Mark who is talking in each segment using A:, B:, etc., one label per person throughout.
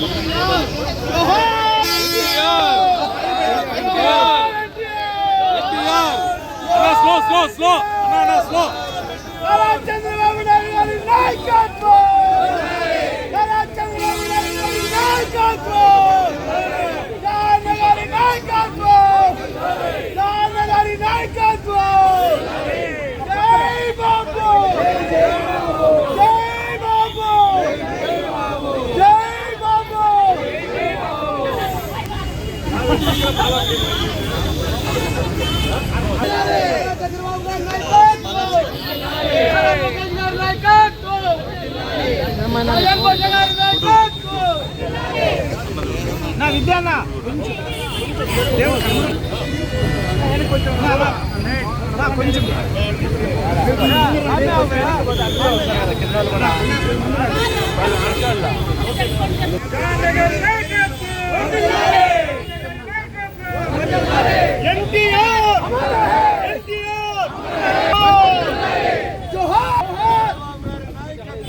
A: Slow, slow, slow! No, no, slow! Baba Chandrababu Naidu is like it!
B: నా విద్య కొంచెం కొంచెం
A: ఎన్టీఆర్ ఎన్టీఆర్ జోహార్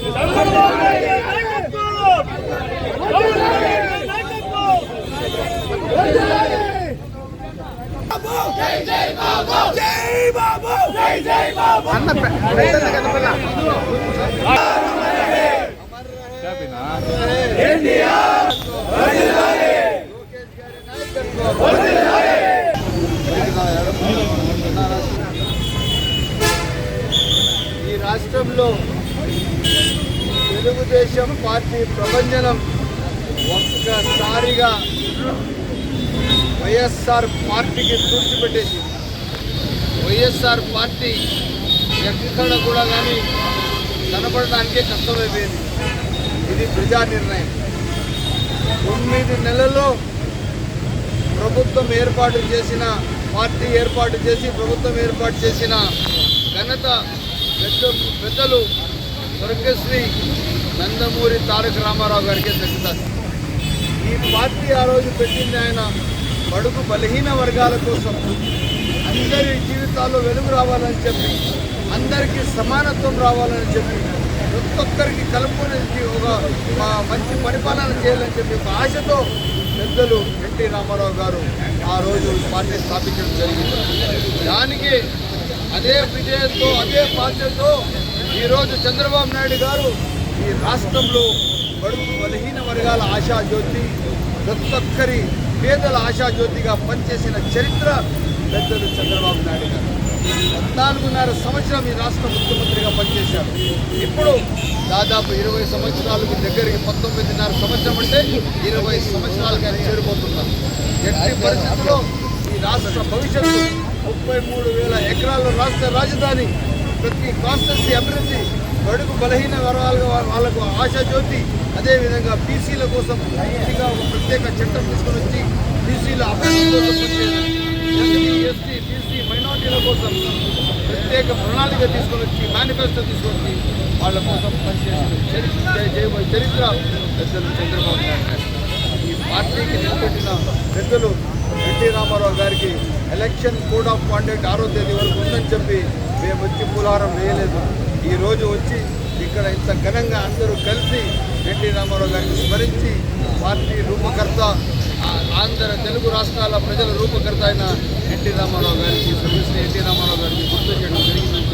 A: చంద్రబాబు నాయుడు గారి నాయకత్వం చంద్రబాబు నాయుడు గారి నాయకత్వం
C: ఈ రాష్ట్రంలో తెలుగుదేశం పార్టీ ప్రభంజనం ఒక్కసారిగా వైఎస్ఆర్ పార్టీకి తూర్చిపెట్టేసింది వైఎస్ఆర్ పార్టీ ఎక్కడ కూడా కానీ కనపడడానికే కష్టమైపోయింది. ఇది ప్రజా నిర్ణయం. తొమ్మిది నెలల్లో ప్రభుత్వం ఏర్పాటు చేసిన పార్టీ ఏర్పాటు చేసి ప్రభుత్వం ఏర్పాటు చేసిన ఘనత పెద్ద పెద్దలు స్వర్గశ్రీ నందమూరి తారక రామారావు గారికే దక్కుతుంది ఈ పార్టీ ఆ రోజు పెట్టింది ఆయన బడుగు బలహీన వర్గాల కోసం. అందరి జీవితాల్లో వెలుగు రావాలని చెప్పి అందరికీ సమానత్వం రావాలని చెప్పి ప్రతి ఒక్కరికి కలుపుకునే ఒక మంచి పరిపాలన చేయాలని చెప్పి ఒక ఆశతో పెద్దలు ఎన్టీ రామారావు గారు ఆ రోజు పార్టీ స్థాపించడం జరిగింది. దానికి అదే విజయంతో అదే బాధ్యతతో ఈరోజు చంద్రబాబు నాయుడు గారు ఈ రాష్ట్రంలో బడుగు బలహీన వర్గాల ఆశాజ్యోతి ప్రతి ఒక్కరి పేదల ఆశాజ్యోతిగా పనిచేసిన చరిత్ర పెద్దలు చంద్రబాబు నాయుడు గారు. పద్నాలుగున్నర సంవత్సరం ఈ రాష్ట్ర ముఖ్యమంత్రిగా పనిచేశారు. ఇప్పుడు దాదాపు ఇరవై సంవత్సరాలకు దగ్గరికి పంతొమ్మిదిన్నర సంవత్సరం అంటే ఇరవై సంవత్సరాలుగా చేరిపోతున్నారు. ఎట్టి పరిస్థితుల్లో ఈ రాష్ట్ర భవిష్యత్తు ముప్పై మూడు వేల ఎకరాల రాష్ట్ర రాజధాని ప్రతి కాన్స్టెన్సీ అభివృద్ధి బడుగు బలహీన వర్గాల వాళ్ళకు ఆశాజ్యోతి అదేవిధంగా బీసీల కోసం ఒక ప్రత్యేక చట్టం తీసుకొని వచ్చి బీసీల అభివృద్ధి కోసం ఎస్టీ బీసీ మైనార్టీల కోసం ప్రత్యేక ప్రణాళిక తీసుకొని వచ్చి మేనిఫెస్టో తీసుకొని వాళ్ళ కోసం పనిచేసిన చరిత్ర పెద్దలు చంద్రబాబు నాయుడు గారు. ఈ పార్టీకి నిలబెట్టిన పెద్దలు ఎన్టీ రామారావు గారికి ఎలక్షన్ కోడ్ ఆఫ్ కాండక్ట్ ఆరో తేదీ వరకు ఉందని చెప్పి మేము వచ్చి పులారం వేయలేదు ఈరోజు వచ్చి ఇక్కడ ఇంత ఘనంగా అందరూ కలిసి ఎన్టీ రామారావు గారిని స్మరించి పార్టీ రూపకర్త ఆంధ్ర తెలుగు రాష్ట్రాల ప్రజల రూపకర్త అయిన ఎన్టీ రామారావు గారికి సర్వీస్ ఎన్టీ రామారావు గారికి గుర్తు చేయడం జరిగిందని